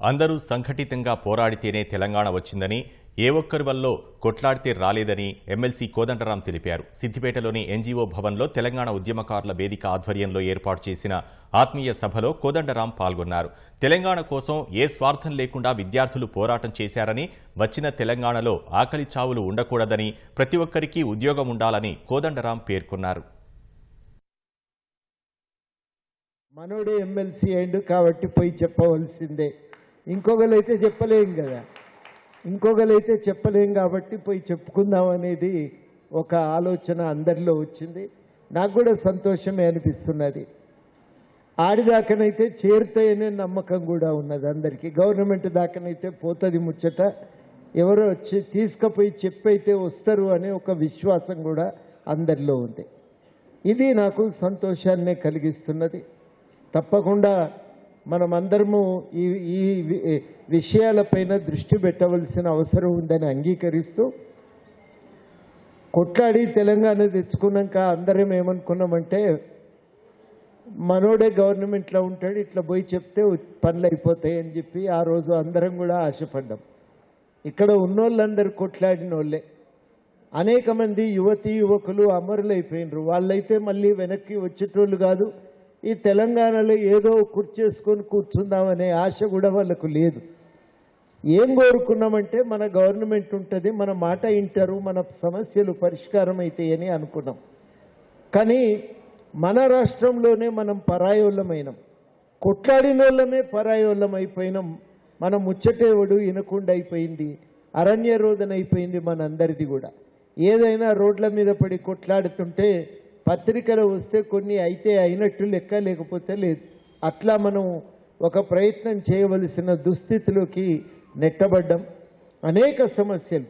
అందరూ సంఘటితంగా పోరాడితేనే తెలంగాణ వచ్చిందని ఏ ఒక్కరి వల్ల కొట్లాడితే రాలేదని ఎమ్మెల్సీ కోదండరాం తెలిపారు. సిద్దిపేటలోని ఎన్జీఓ భవన్లో తెలంగాణ ఉద్యమకారుల వేదిక ఆధ్వర్యంలో ఏర్పాటు చేసిన ఆత్మీయ సభలో కోదండరాం పాల్గొన్నారు. తెలంగాణ కోసం ఏ స్వార్థం లేకుండా విద్యార్థులు పోరాటం చేశారని వచ్చిన తెలంగాణలో ఆకలి చావులు ఉండకూడదని ప్రతి ఒక్కరికి ఉద్యోగం ఉండాలని కోదండరాం పేర్కొన్నారు. మనోడే ఎమ్మెల్సీ అయిండు కాబట్టి పోయి చెప్పవలసిందే. ఇంకొకరైతే చెప్పలేం కదా. ఇంకొకరైతే చెప్పలేం కాబట్టి పోయి చెప్పుకుందాం అనేది ఒక ఆలోచన అందరిలో వచ్చింది. నాకు కూడా సంతోషమే అనిపిస్తున్నది. ఆడిదాకనైతే చేరుతాయనే నమ్మకం కూడా ఉన్నది అందరికీ. గవర్నమెంట్ దాకనైతే పోతుంది ముచ్చట. ఎవరో వచ్చి తీసుకుపోయి చెప్పైతే వస్తారు అనే ఒక విశ్వాసం కూడా అందరిలో ఉంది. ఇది నాకు సంతోషాన్నే కలిగిస్తున్నది. తప్పకుండా మనమందరము ఈ ఈ వి- విషయాలపైన దృష్టి పెట్టవలసిన అవసరం ఉందని అంగీకరిస్తూ కొట్లాడి తెలంగాణ తెచ్చుకున్నాక అందరం ఏమనుకున్నామంటే మనోడే గవర్నమెంట్లో ఉంటాడు ఇట్లా పోయి చెప్తే పనులు అయిపోతాయి అని చెప్పి ఆ రోజు అందరం కూడా ఆశపడ్డాం. ఇక్కడ ఉన్నోళ్ళందరూ కొట్లాడిన వాళ్ళే అనేక మంది యువతి యువకులు అమరులైపోయినరు. వాళ్ళైతే మళ్ళీ వెనక్కి వచ్చేటోళ్ళు కాదు. ఈ తెలంగాణలో ఏదో కుర్చేసుకొని కూర్చుందామనే ఆశ కూడా వాళ్ళకు లేదు. ఏం కోరుకున్నామంటే మన గవర్నమెంట్ ఉంటుంది మన మాట వింటారు మన సమస్యలు పరిష్కారం అవుతాయని అనుకున్నాం. కానీ మన రాష్ట్రంలోనే మనం పరాయోళ్ళమైనాం. కొట్లాడిన వాళ్ళమే పరాయోళ్ళం అయిపోయినాం మన ముచ్చటేవుడు ఇనకుండా అయిపోయింది అరణ్య రోదన అయిపోయింది మనందరిది కూడా. ఏదైనా రోడ్ల మీద పడి కొట్లాడుతుంటే పత్రికలు వస్తే కొన్ని అయితే అయినట్టు లెక్క లేకపోతే లేదు. అట్లా మనం ఒక ప్రయత్నం చేయవలసిన దుస్థితిలోకి నెట్టబడ్డం అనేక సమస్యలు.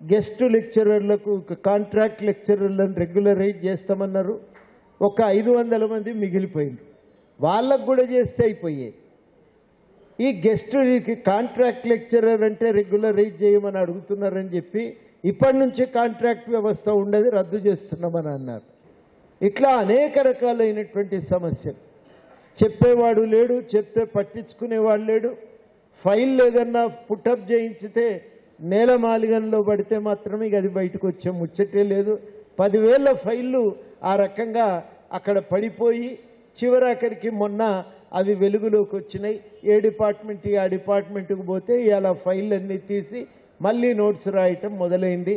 గెస్ట్ లెక్చరర్లకు కాంట్రాక్ట్ లెక్చరర్లను రెగ్యులరైజ్ చేస్తామన్నారు. ఒక ఐదు వందల మంది మిగిలిపోయింది వాళ్ళకు కూడా చేస్తే అయిపోయాయి ఈ గెస్ట్ కాంట్రాక్ట్ లెక్చరర్ అంటే రెగ్యులరైజ్ చేయమని అడుగుతున్నారని చెప్పి ఇప్పటి నుంచే కాంట్రాక్ట్ వ్యవస్థ ఉండదు రద్దు చేస్తున్నామని అన్నారు. ఇట్లా అనేక రకాలైనటువంటి సమస్యలు. చెప్పేవాడు లేడు చెప్తే పట్టించుకునేవాడు లేడు. ఫైల్ ఏదన్నా పుట్టప్ చేయించితే నేల మాలిగంలో పడితే మాత్రమే ఇక అది బయటకు వచ్చే ముచ్చటే లేదు. పదివేల ఫైళ్ళు ఆ రకంగా అక్కడ పడిపోయి చివరాఖరికి మొన్న అవి వెలుగులోకి వచ్చినాయి. ఏ డిపార్ట్మెంట్ ఆ డిపార్ట్మెంట్కి పోతే ఇలా ఫైల్ అన్నీ తీసి మళ్ళీ నోట్స్ రాయటం మొదలైంది.